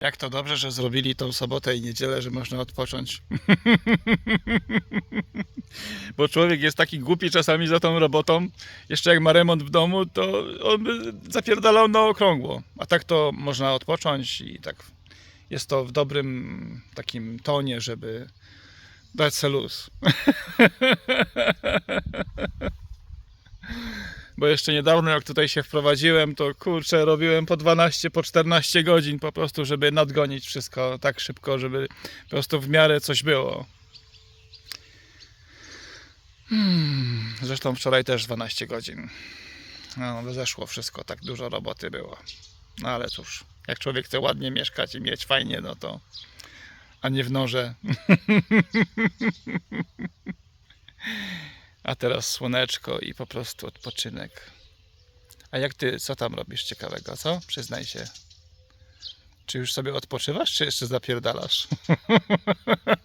Jak to dobrze, że zrobili tą sobotę i niedzielę, że można odpocząć. Bo człowiek jest taki głupi czasami za tą robotą. Jeszcze jak ma remont w domu, to on by zapierdalał na okrągło. A tak to można odpocząć i tak jest to w dobrym takim tonie, żeby dać se luz. Bo jeszcze niedawno, jak tutaj się wprowadziłem, to kurczę, robiłem po 12, po 14 godzin po prostu, żeby nadgonić wszystko tak szybko, żeby po prostu w miarę coś było. Hmm, zresztą wczoraj też 12 godzin. No, zeszło wszystko, tak dużo roboty było. No ale cóż, jak człowiek chce ładnie mieszkać i mieć fajnie, no to. A nie w norze. A teraz słoneczko i po prostu odpoczynek. A jak ty, co tam robisz ciekawego, co? Przyznaj się. Czy już sobie odpoczywasz, czy jeszcze zapierdalasz?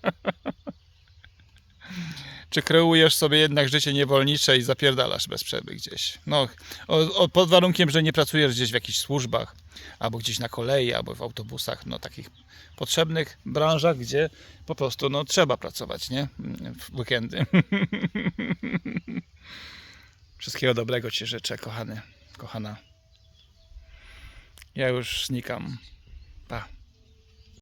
czy kreujesz sobie jednak życie niewolnicze i zapierdalasz bez przerwy gdzieś? No, o, o, pod warunkiem, że nie pracujesz gdzieś w jakichś służbach, albo gdzieś na kolei, albo w autobusach, no takich potrzebnych branżach, gdzie po prostu no, trzeba pracować, nie? W weekendy. Wszystkiego dobrego Ci życzę, kochany, kochana. Ja już znikam.